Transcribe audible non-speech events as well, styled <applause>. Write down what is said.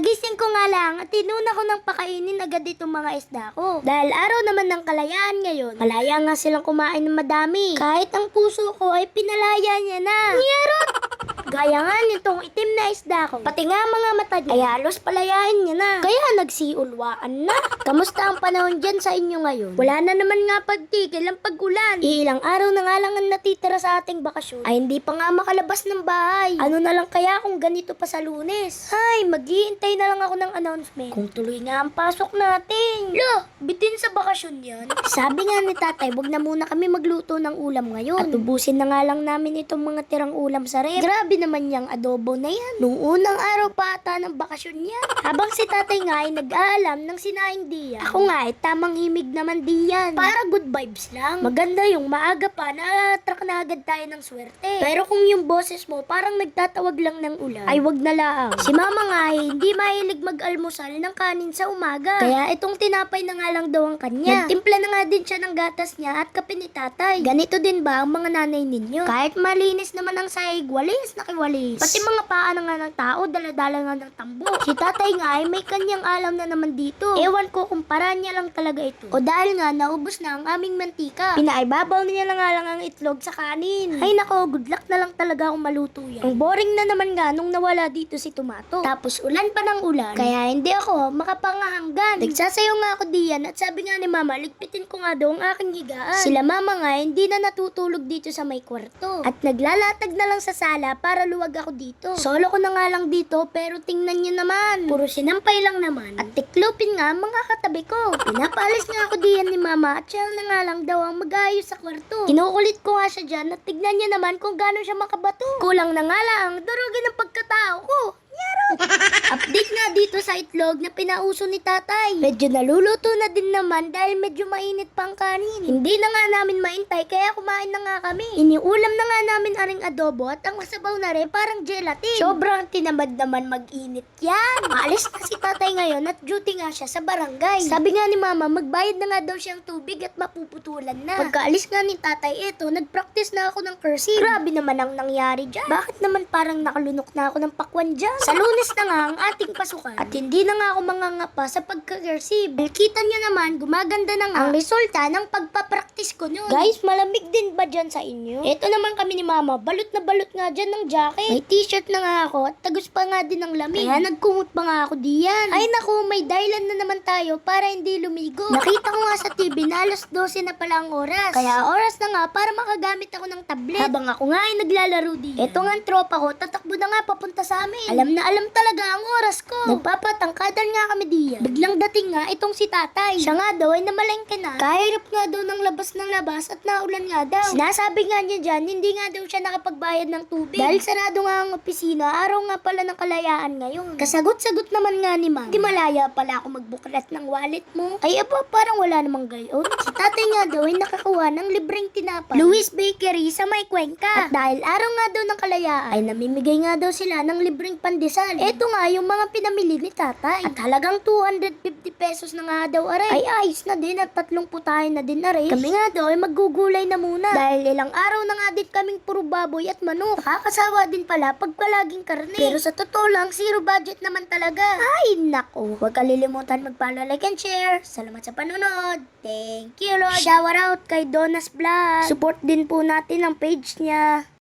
Kakagising ko nga lang at tinuna ko ng pakainin agad itong mga isda ko. Dahil araw naman ng kalayaan ngayon, malaya nga silang kumain ng madami. Kahit ang puso ko ay pinalaya niya na. Nyerot! <laughs> Gaya nga nitong itim na isda ko. Pati nga mga mata niya ay halos palayain niya na. Kaya nagsiulwaan na. Kamusta ang panahon dyan sa inyo ngayon? Wala na naman nga pagtigil ang pag-ulan. Iilang araw na nga lang ang natitira sa ating bakasyon. Ay hindi pa nga makalabas ng bahay. Ano na lang kaya kung ganito pa sa lunes? Ay, maghihintay na lang ako ng announcement. Kung tuloy nga ang pasok natin. Lo, bitin sa bakasyon yan. Sabi nga ni tatay, wag na muna kami magluto ng ulam ngayon. At ubusin na nga lang namin itong mga tirang ulam sa ref. Grabe naman yung adobo na yan. Nung unang araw pa ata ng bakasyon niya. Habang si tatay nga ay nag-aalam ng sinaing diyan. Ako nga ay tamang himig naman diyan. Para good vibes lang. Maganda yung maaga pa na attract na agad tayo ng swerte. Pero kung yung boses mo parang nagtatawag lang ng ulan, ay wag na lang. Si mama nga ay hindi mahilig mag-almusal ng kanin sa umaga. Kaya itong tinapay na nga lang daw ang kanya. Nagtimpla na nga din siya ng gatas niya at kape ni tatay. Ganito din ba ang mga nanay ninyo? Kahit malinis naman ang sahig, walis na walis. Pati mga paa na nga ng tao, daladala nga ng tambo. <laughs> Si tatay nga ay may kanyang alam na naman dito. Ewan ko kung para niya lang talaga ito. O dahil nga naubos na ang aming mantika. Pinaibabaw niya na nga lang ang itlog sa kanin. Ay nako, good luck na lang talaga kung maluto yan. Ang boring na naman nga nung nawala dito si Tomato. Tapos ulan pa ng ulan. Kaya hindi ako makapangahanggan. Nagsasayaw nga ako diyan at sabi nga ni mama, ligpitin ko nga daw ang aking higaan. Sila mama nga hindi na natutulog dito sa may kwarto. At naglalatag na lang sa sala para luwag ako dito. Solo ko na nga lang dito pero tingnan niyo naman. Puro sinampay lang naman. At tiklopin nga ang mga katabi ko. Pinapaalis nga ako diyan ni mama at siya na nga lang daw ang mag-ayos sa kwarto. Kinukulit ko nga siya dyan at tignan niya naman kung gaano siya makabato. Kulang na nga lang, durugin ang nga dito sa itlog na pinauso ni tatay. Medyo naluluto na din naman dahil medyo mainit pang kanin. Hindi na nga namin maintay kaya kumain na nga kami. Iniulam na nga namin aring adobo at ang masabaw na rin parang gelatin. Sobrang tinamad naman mag-init yan. <laughs> Maalis na si tatay ngayon at duty nga siya sa barangay. Sabi nga ni mama magbayad na nga daw siyang tubig at mapuputulan na. Pagkaalis nga ni tatay eto, nag-practice na ako ng cursive. Grabe naman ang nangyari dyan. Bakit naman parang nakalunok na ako ng pakwan dyan? Sa lunes na nga ang ating pasukan. At hindi na nga ako mangangapa sa pagka-cursive. Kita niyo naman, gumaganda na nga ang resulta ng pagpapractice ko nun. Guys, malamig din ba dyan sa inyo? Ito naman kami ni mama, balot na balot nga dyan ng jacket. May t-shirt na nga ako at tagus pa nga din ng lamig. Kaya nagkumot pa nga ako diyan. Ay naku, may dahilan na naman tayo para hindi lumigo. Nakita ko nga sa TV na alas 12 na pala ang oras. Kaya oras na nga para makagamit ako ng tablet. Habang ako nga ay naglalaro diyan. Ito nga ang tropa ko, tatakbo na nga papunta sa amin. Alam na alam talaga ang oras ko. Nagpapatangkadan nga kami diyan. Biglang dating nga itong si tatay. Siya nga daw ay namalengke na. Kahirap nga daw ng labas ng labas at naulan nga daw. Sinasabi nga niya dyan, hindi nga daw siya nakapagbayad ng tubig. Dahil sarado nga ang opisina, araw nga pala ng kalayaan ngayon. Kasagot-sagot naman nga ni ma'am. Di malaya pala ako magbuklat ng wallet mo. Ay aba, parang wala namang gayon. Si tatay nga daw ay nakakuha ng libreng tinapay. Louis Bakery sa may Cuenca. At dahil araw nga daw ng kalayaan, ay namimigay nga daw sila ng libreng pandesal. Eto nga yung mga pinamili ni tatay. At halagang 250 pesos na nga daw aray. Ay ayos na din at tatlong putahe na din aray. Kami nga daw ay maggugulay na muna. Dahil ilang araw na nga din kaming puro baboy at manok. Nakakasawa din pala pag palaging karne. Pero sa totoo lang, zero budget naman talaga. Ay nako. Huwag kalilimutan mag-follow, like, and share. Salamat sa panonood. Thank you Lord. Shout out kay Donas Vlog. Support din po natin ang page niya.